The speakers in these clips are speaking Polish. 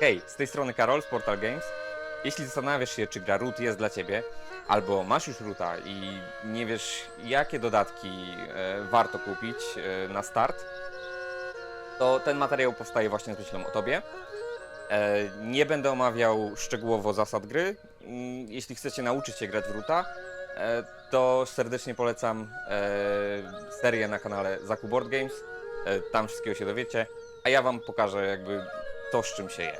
Hej, z tej strony Karol z Portal Games. Jeśli zastanawiasz się, czy gra root jest dla Ciebie, albo masz już roota i nie wiesz, jakie dodatki e, warto kupić e, na start, to ten materiał powstaje właśnie z myślą o Tobie. E, nie będę omawiał szczegółowo zasad gry. Mm, Jeśli chcecie nauczyć się grać w roota, e, to serdecznie polecam e, serię na kanale Zaku Board Games. E, tam wszystkiego się dowiecie, a ja Wam pokażę jakby to, z czym się je.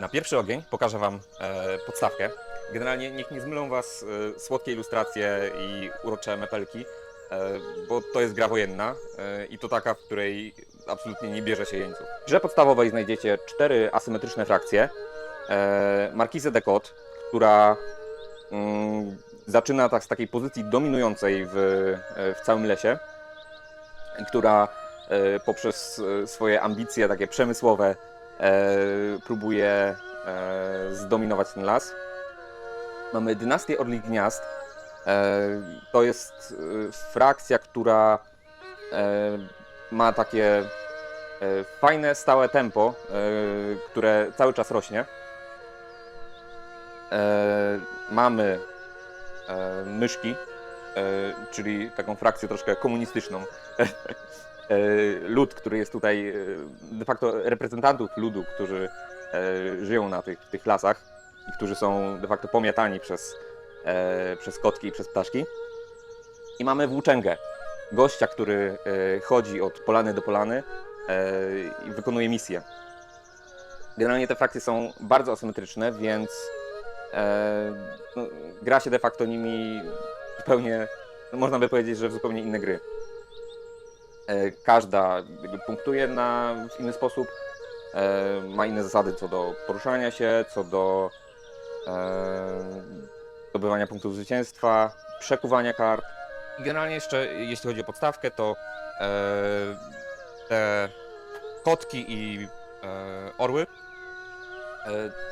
Na pierwszy ogień pokażę Wam e, podstawkę. Generalnie niech nie zmylą Was e, słodkie ilustracje i urocze mepelki, e, bo to jest gra wojenna e, i to taka, w której absolutnie nie bierze się jeńców. W grze podstawowej znajdziecie cztery asymetryczne frakcje. E, Markizę de Côte, która mm, zaczyna tak z takiej pozycji dominującej w, e, w całym lesie, która e, poprzez e, swoje ambicje takie przemysłowe e, próbuje zdominować ten las. Mamy dynastię Orlich Gniazd. To jest frakcja, która ma takie fajne, stałe tempo, które cały czas rośnie. Mamy myszki, czyli taką frakcję troszkę komunistyczną. E, Lud, który jest tutaj, e, de facto reprezentantów ludu, którzy e, żyją na tych, tych lasach i którzy są de facto pomiatani przez, e, przez kotki i przez ptaszki. I mamy włóczęgę, gościa, który e, chodzi od polany do polany e, i wykonuje misje. Generalnie te frakcje są bardzo asymetryczne, więc e, no, gra się de facto nimi zupełnie, no, można by powiedzieć, że w zupełnie inne gry. E, Każda punktuje na, w inny sposób, e, ma inne zasady co do poruszania się, co do e, zdobywania punktów zwycięstwa, przekuwania kart. Generalnie jeszcze, jeśli chodzi o podstawkę, to te kotki i orły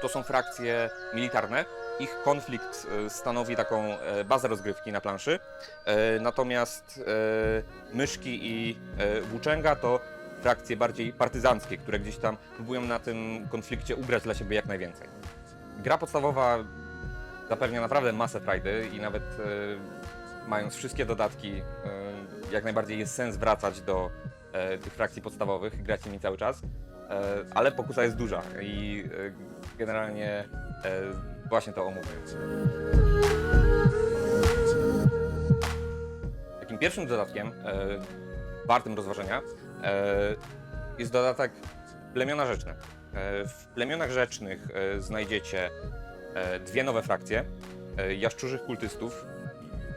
to są frakcje militarne. Ich konflikt e, stanowi taką e, bazę rozgrywki na planszy. E, Natomiast myszki i włóczęga to frakcje bardziej partyzanckie, które gdzieś tam próbują na tym konflikcie ugrać dla siebie jak najwięcej. Gra podstawowa zapewnia naprawdę masę frajdy i nawet mając wszystkie dodatki, jak najbardziej jest sens wracać do tych frakcji podstawowych grać nimi cały czas. Ale pokusa jest duża i generalnie właśnie to omówię. Takim pierwszym dodatkiem, e, wartym rozważenia, e, jest dodatek plemiona rzeczne. E, w plemionach rzecznych e, znajdziecie e, dwie nowe frakcje e, jaszczurzych kultystów,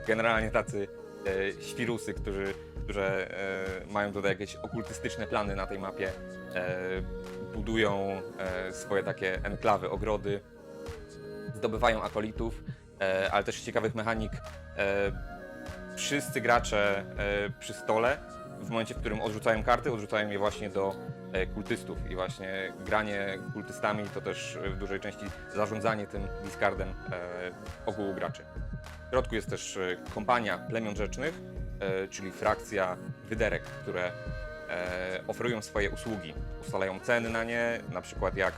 generalnie tacy e, świrusy, którzy, które e, mają tutaj jakieś okultystyczne plany na tej mapie, e, budują e, swoje takie enklawy, ogrody, zdobywają akolitów, e, ale też ciekawych mechanik. E, wszyscy gracze e, przy stole, w momencie, w którym odrzucają karty, odrzucają je właśnie do kultystów i właśnie granie kultystami to też w dużej części zarządzanie tym discardem ogółu graczy. W środku jest też kompania plemion rzecznych, czyli frakcja wyderek, które oferują swoje usługi. Ustalają ceny na nie, na przykład jak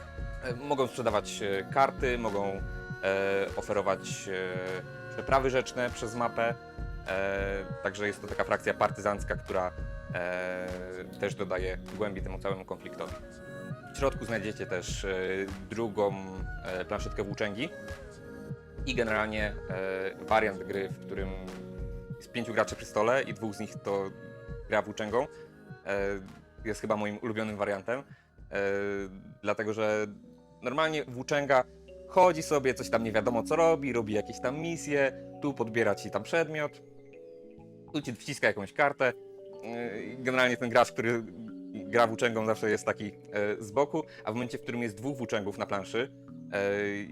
mogą sprzedawać karty, mogą oferować e, przeprawy rzeczne przez mapę. E, także jest to taka frakcja partyzancka, która e, też dodaje głębi temu całemu konfliktowi. W środku znajdziecie też e, drugą e, planszetkę włóczęgi i generalnie e, wariant gry, w którym jest pięciu graczy przy stole i dwóch z nich to gra włóczęgą. E, jest chyba moim ulubionym wariantem, e, dlatego że normalnie włóczęga chodzi sobie, coś tam nie wiadomo co robi, robi jakieś tam misje, tu podbiera ci tam przedmiot, tu ci wciska jakąś kartę. Yy, Generalnie ten gracz, który gra włóczęgą zawsze jest taki e, z boku, a w momencie, w którym jest dwóch włóczęgów na planszy e,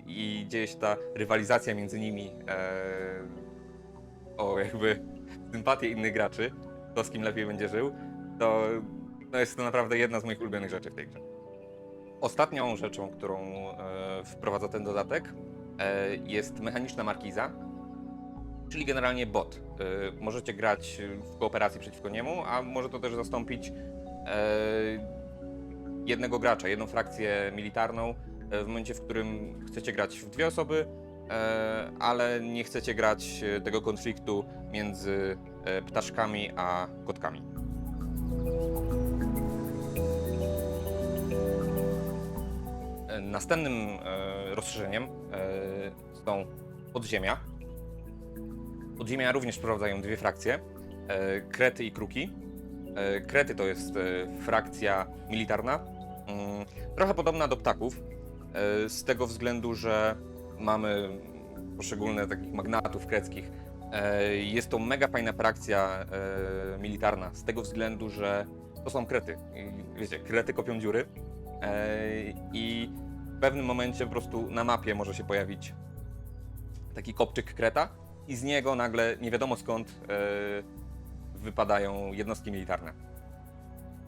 i dzieje się ta rywalizacja między nimi e, o jakby sympatię innych graczy, to z kim lepiej będzie żył, to jest to naprawdę jedna z moich ulubionych rzeczy w tej grze. Ostatnią rzeczą, którą e, wprowadza ten dodatek, e, jest mechaniczna markiza. czyli generalnie bot. E, Możecie grać w kooperacji przeciwko niemu, a może to też zastąpić jednego gracza, jedną frakcję militarną w momencie, w którym chcecie grać w dwie osoby, ale nie chcecie grać tego konfliktu między ptaszkami a kotkami. Następnym e, rozszerzeniem e, są podziemia. Podziemia również wprowadzają dwie frakcje, e, Krety i Kruki. Krety to jest frakcja militarna, mm, trochę podobna do ptaków, z tego względu, że mamy poszczególne takich magnatów kreckich. Jest to mega fajna frakcja militarna, z tego względu, że to są Krety. Wiecie, Krety kopią dziury i w pewnym momencie po prostu na mapie może się pojawić taki kopczyk Kreta i z niego nagle nie wiadomo skąd e, wypadają jednostki militarne.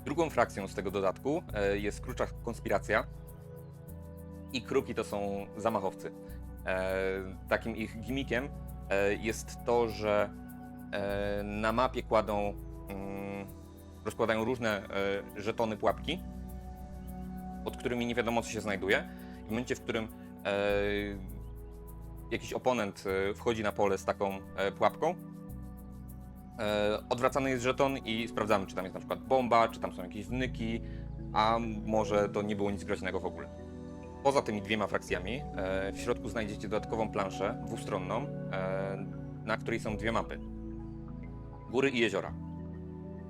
Drugą frakcją z tego dodatku e, jest Krucza Konspiracja i Kruki to są zamachowcy. E, takim ich gimmickiem e, jest to, że na mapie kładą, mm, rozkładają różne żetony pułapki, pod którymi nie wiadomo co się znajduje. W momencie, w którym e, jakiś oponent e, wchodzi na pole z taką e, pułapką, e, odwracany jest żeton i sprawdzamy, czy tam jest na przykład bomba, czy tam są jakieś wnyki, a może to nie było nic groźnego w ogóle. Poza tymi dwiema frakcjami, e, w środku znajdziecie dodatkową planszę dwustronną, e, na której są dwie mapy. Góry i jeziora.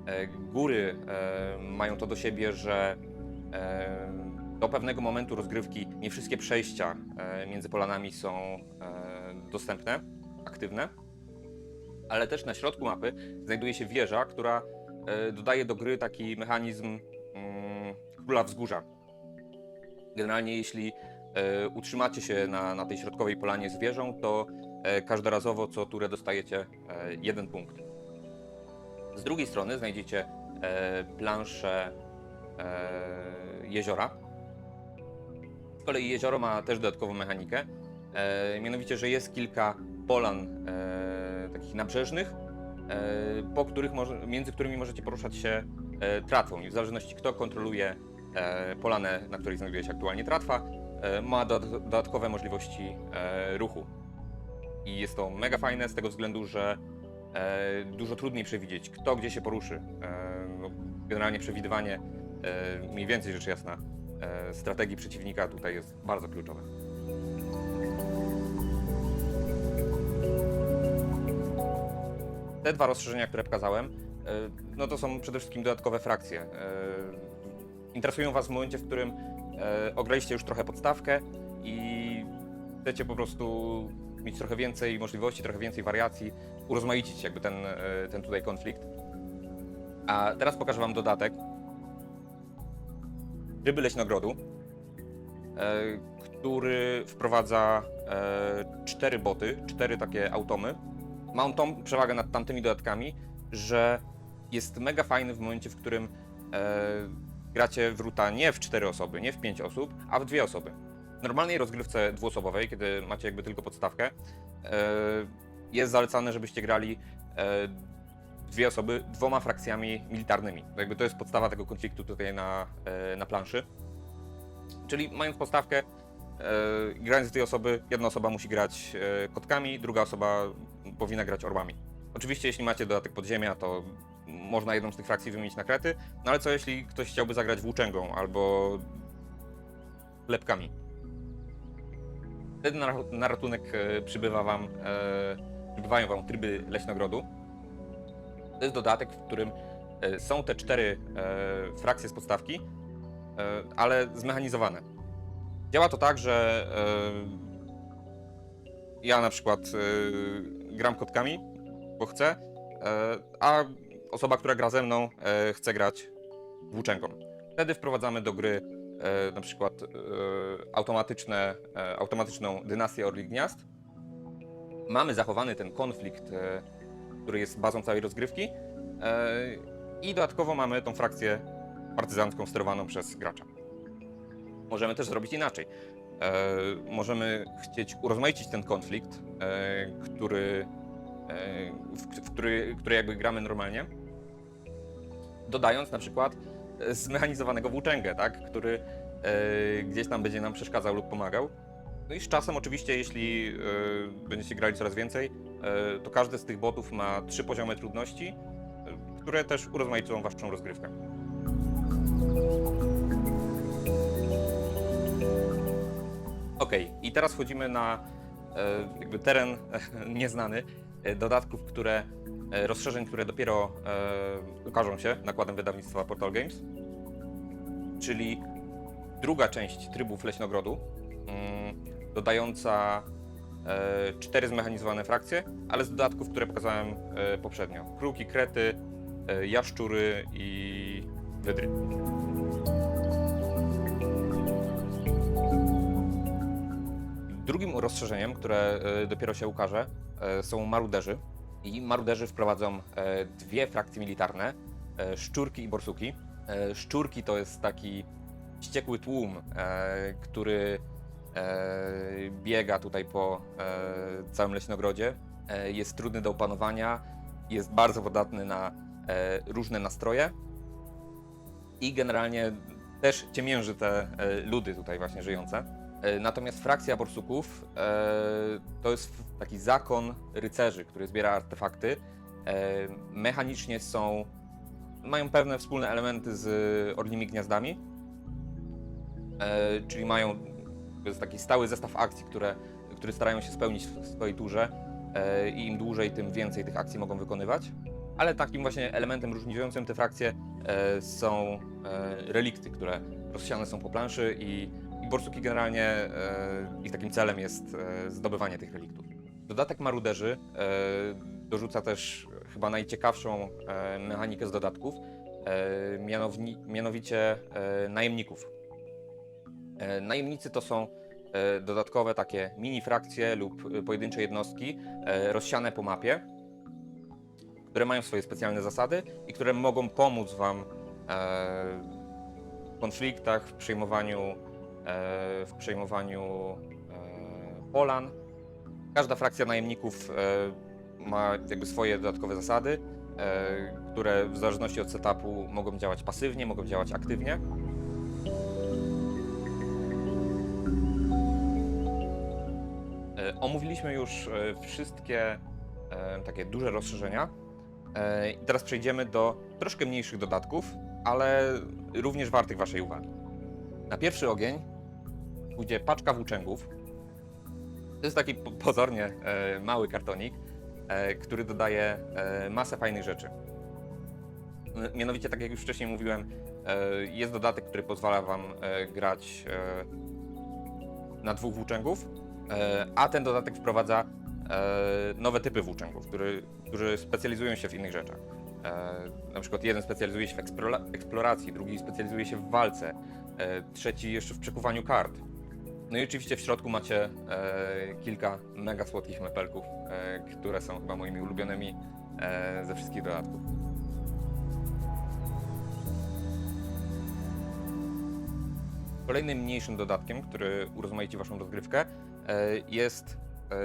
E, Góry e, mają to do siebie, że e, do pewnego momentu rozgrywki nie wszystkie przejścia e, między polanami są e, dostępne, aktywne, ale też na środku mapy znajduje się wieża, która e, dodaje do gry taki mechanizm mm, króla wzgórza. Generalnie jeśli utrzymacie się na, na tej środkowej polanie z wieżą, to każdorazowo co turę dostajecie jeden punkt. Z drugiej strony znajdziecie planszę jeziora. Kolei jezioro ma też dodatkową mechanikę, e, mianowicie, że jest kilka polan e, takich nabrzeżnych, e, po których może, między którymi możecie poruszać się e, tratwą i w zależności kto kontroluje e, polanę, na której znajduje się aktualnie tratwa, e, ma dodat- dodatkowe możliwości e, ruchu. I jest to mega fajne z tego względu, że e, dużo trudniej przewidzieć, kto gdzie się poruszy. E, no, generalnie przewidywanie e, mniej więcej rzecz jasna strategii przeciwnika tutaj jest bardzo kluczowe. Te dwa rozszerzenia, które pokazałem, e, no to są przede wszystkim dodatkowe frakcje. E, Interesują Was w momencie, w którym e, ograliście już trochę podstawkę i chcecie po prostu mieć trochę więcej możliwości, trochę więcej wariacji, urozmaicić jakby ten, e, ten tutaj konflikt. A teraz pokażę Wam dodatek Ryby Leśnogrodu, e, który wprowadza e, cztery boty, cztery takie automy. Ma on tą przewagę nad tamtymi dodatkami, że jest mega fajny w momencie, w którym e, gracie w ruta nie w cztery osoby, nie w pięć osób, a w dwie osoby. W normalnej rozgrywce dwuosobowej, kiedy macie jakby tylko podstawkę, jest zalecane, żebyście grali dwie osoby dwoma frakcjami militarnymi. Jakby to jest podstawa tego konfliktu tutaj na, e, na planszy. Czyli mając podstawkę, e, grając tej osoby, jedna osoba musi grać e, kotkami, druga osoba powinna grać orłami. Oczywiście, jeśli macie dodatek podziemia, to można jedną z tych frakcji wymienić na krety, no ale co jeśli ktoś chciałby zagrać włóczęgą albo lepkami? Wtedy na, na ratunek e, przybywa wam, e, przybywają wam tryby leśnogrodu. To jest dodatek, w którym e, są te cztery e, frakcje z podstawki, e, ale zmechanizowane. Działa to tak, że e, ja na przykład e, gram kotkami, bo chcę, e, a osoba, która gra ze mną, e, chce grać włóczęgą. Wtedy wprowadzamy do gry e, na przykład e, automatyczne, e, automatyczną dynastię Orlik Gniazd. Mamy zachowany ten konflikt, e, który jest bazą całej rozgrywki e, i dodatkowo mamy tą frakcję partyzancką sterowaną przez gracza. Możemy też zrobić inaczej. E, możemy chcieć urozmaicić ten konflikt, e, który w, który, który jakby gramy normalnie, dodając na przykład zmechanizowanego włóczęgę, tak? który gdzieś tam będzie nam przeszkadzał lub pomagał. No i z czasem oczywiście, jeśli e, będziecie grali coraz więcej, e, to każdy z tych botów ma trzy poziomy trudności, e, które też urozmaicą waszą rozgrywkę. Okej, i teraz wchodzimy na e, jakby teren nieznany e, dodatków, które e, rozszerzeń, które dopiero ukażą się nakładem wydawnictwa Portal Games, czyli druga część trybów Leśnogrodu, mm, dodająca e, cztery zmechanizowane frakcje, ale z dodatków, które pokazałem e, poprzednio. Kruki, krety, e, jaszczury i wydry. Drugim rozszerzeniem, które dopiero się ukaże, są maruderzy. I maruderzy wprowadzą dwie frakcje militarne, szczurki i borsuki. Szczurki to jest taki wściekły tłum, który biega tutaj po e, całym leśnogrodzie. E, Jest trudny do opanowania, jest bardzo podatny na e, różne nastroje i generalnie też ciemięży te e, ludy tutaj właśnie żyjące. E, Natomiast frakcja borsuków e, to jest taki zakon rycerzy, który zbiera artefakty. E, mechanicznie są, mają pewne wspólne elementy z orlimi gniazdami, e, czyli mają to jest taki stały zestaw akcji, które, które starają się spełnić w swojej turze e, i im dłużej, tym więcej tych akcji mogą wykonywać. Ale takim właśnie elementem różnicującym te frakcje e, są e, relikty, które rozsiane są po planszy i, i borsuki generalnie ich takim celem jest zdobywanie tych reliktów. Dodatek maruderzy dorzuca też chyba najciekawszą mechanikę z dodatków, mianowicie najemników. E, Najemnicy to są e, dodatkowe takie mini frakcje lub e, pojedyncze jednostki rozsiane po mapie, które mają swoje specjalne zasady i które mogą pomóc Wam w konfliktach, w przejmowaniu, w przejmowaniu polan. Każda frakcja najemników ma jakby swoje dodatkowe zasady, które w zależności od setupu mogą działać pasywnie, mogą działać aktywnie. Omówiliśmy już e, wszystkie e, takie duże rozszerzenia. E, I teraz przejdziemy do troszkę mniejszych dodatków, ale również wartych Waszej uwagi. Na pierwszy ogień pójdzie paczka włóczęgów. To jest taki po- pozornie mały kartonik, który dodaje masę fajnych rzeczy. Mianowicie, tak jak już wcześniej mówiłem, jest dodatek, który pozwala Wam grać na dwóch włóczęgów, a ten dodatek wprowadza e, nowe typy włóczęgów, który, którzy specjalizują się w innych rzeczach. E, na przykład jeden specjalizuje się w eksplora- eksploracji, drugi specjalizuje się w walce, e, trzeci jeszcze w przekuwaniu kart. No i oczywiście w środku macie e, kilka mega słodkich mepelków, e, które są chyba moimi ulubionymi e, ze wszystkich dodatków. Kolejnym mniejszym dodatkiem, który urozmaici Waszą rozgrywkę, e, jest e,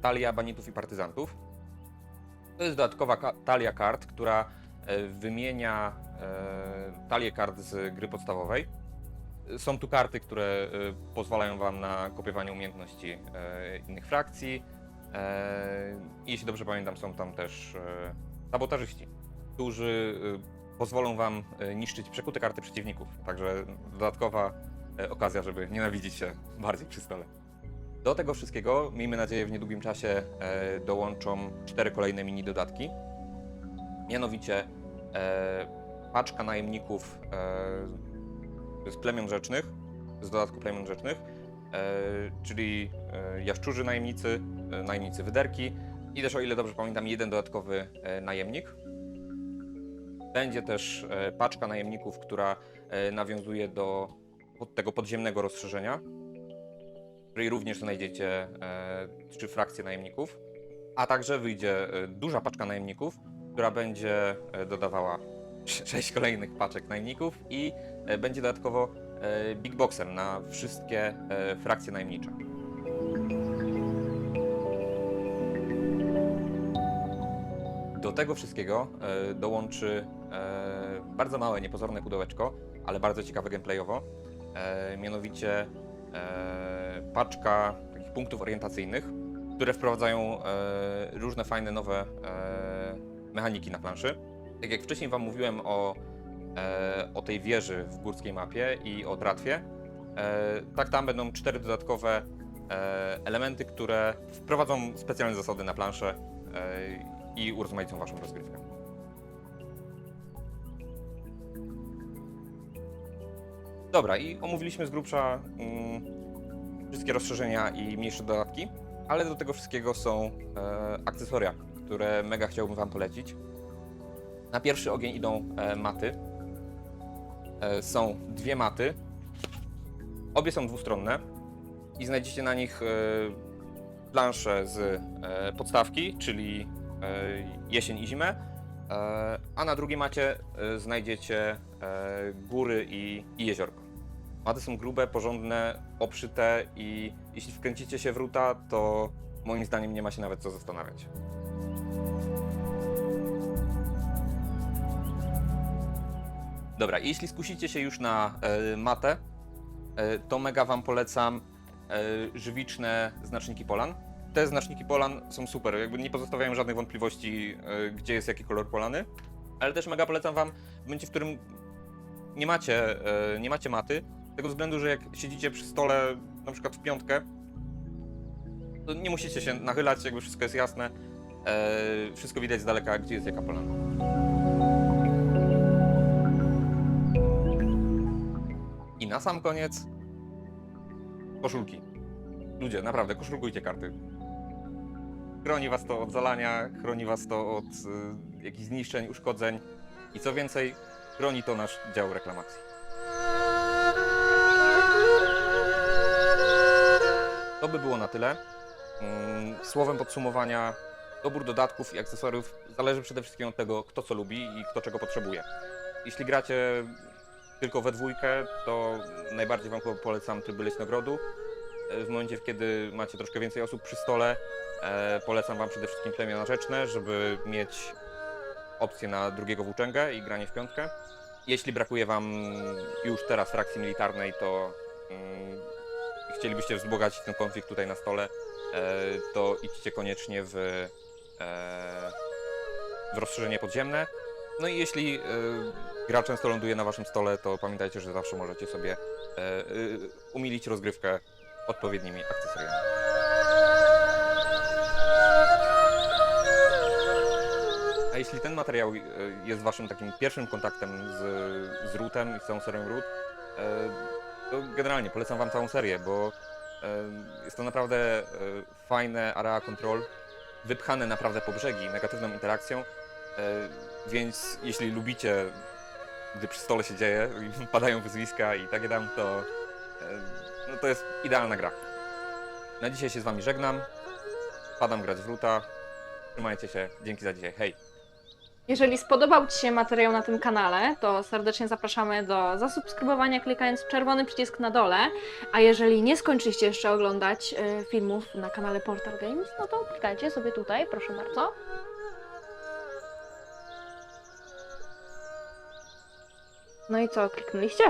talia banitów i partyzantów. To jest dodatkowa talia kart, która e, wymienia talię kart z gry podstawowej. Są tu karty, które pozwalają Wam na kopiowanie umiejętności innych frakcji. Jeśli dobrze pamiętam, są tam też sabotażyści, którzy pozwolą Wam niszczyć przekute karty przeciwników. Także dodatkowa okazja, żeby nienawidzić się bardziej przy stole. Do tego wszystkiego, miejmy nadzieję, w niedługim czasie e, dołączą cztery kolejne mini dodatki. Mianowicie e, paczka najemników e, z plemion rzecznych, z dodatku plemion rzecznych, e, czyli e, jaszczurzy najemnicy, e, najemnicy wyderki i też, o ile dobrze pamiętam, jeden dodatkowy e, najemnik. Będzie też e, paczka najemników, która e, nawiązuje do tego podziemnego rozszerzenia, w której również znajdziecie e, trzy frakcje najemników, a także wyjdzie e, duża paczka najemników, która będzie e, dodawała sz- sześć kolejnych paczek najemników i będzie dodatkowo big boxem na wszystkie frakcje najemnicze. tego wszystkiego dołączy bardzo małe, niepozorne pudełeczko, ale bardzo ciekawe gameplayowo. E, mianowicie e, paczka takich punktów orientacyjnych, które wprowadzają e, różne fajne nowe mechaniki na planszy. Tak jak wcześniej Wam mówiłem o, o tej wieży w górskiej mapie i o tratwie, tak tam będą cztery dodatkowe elementy, które wprowadzą specjalne zasady na planszę i urozmaicą Waszą rozgrywkę. Dobra, i omówiliśmy z grubsza mm, wszystkie rozszerzenia i mniejsze dodatki, ale do tego wszystkiego są e, akcesoria, które mega chciałbym Wam polecić. Na pierwszy ogień idą e, maty. E, są dwie maty. Obie są dwustronne i znajdziecie na nich e, plansze z e, podstawki, czyli e, jesień i zimę, e, a na drugiej macie e, znajdziecie e, góry i, i jeziorko. Maty są grube, porządne, obszyte i jeśli wkręcicie się w ruta, to moim zdaniem nie ma się nawet co zastanawiać. Dobra, jeśli skusicie się już na e, matę, e, to mega Wam polecam e, żywiczne znaczniki polan. Te znaczniki polan są super, jakby nie pozostawiają żadnych wątpliwości, e, gdzie jest jaki kolor polany, ale też mega polecam Wam w momencie, w którym nie macie, nie macie maty, z tego względu, że jak siedzicie przy stole, na przykład w piątkę, to nie musicie się nachylać, jakby wszystko jest jasne, e, wszystko widać z daleka, gdzie jest jaka polana. I na sam koniec koszulki. Ludzie, naprawdę, koszulkujcie karty. Chroni was to od zalania, chroni was to od y, jakichś zniszczeń, uszkodzeń i co więcej, chroni to nasz dział reklamacji. Na tyle. Mm, Słowem podsumowania, dobór dodatków i akcesoriów zależy przede wszystkim od tego, kto co lubi i kto czego potrzebuje. Jeśli gracie tylko we dwójkę, to najbardziej Wam polecam tryb leć nagrodu. E, W momencie, kiedy macie troszkę więcej osób przy stole, e, polecam Wam przede wszystkim plemiona rzeczne, żeby mieć opcję na drugiego włóczęgę i granie w piątkę. Jeśli brakuje Wam już teraz frakcji militarnej, to mm, chcielibyście wzbogacić ten konflikt tutaj na stole, e, to idźcie koniecznie w, e, w rozszerzenie podziemne. No i jeśli e, gra często ląduje na waszym stole, to pamiętajcie, że zawsze możecie sobie umilić rozgrywkę odpowiednimi akcesoriami. A jeśli ten materiał jest waszym takim pierwszym kontaktem z, z Rootem i z całą serią Root, generalnie polecam wam całą serię, bo jest to naprawdę e, fajne area control, wypchane naprawdę po brzegi negatywną interakcją, e, więc jeśli lubicie, gdy przy stole się dzieje padają wyzwiska i takie tam, to, e, no to jest idealna gra. Na dzisiaj się z wami żegnam, padam grać w Roota, trzymajcie się, dzięki za dzisiaj, hej! Jeżeli spodobał Ci się materiał na tym kanale, to serdecznie zapraszamy do zasubskrybowania klikając w czerwony przycisk na dole. A jeżeli nie skończyliście jeszcze oglądać e, filmów na kanale Portal Games, no to klikajcie sobie tutaj, proszę bardzo. No i co, kliknęliście?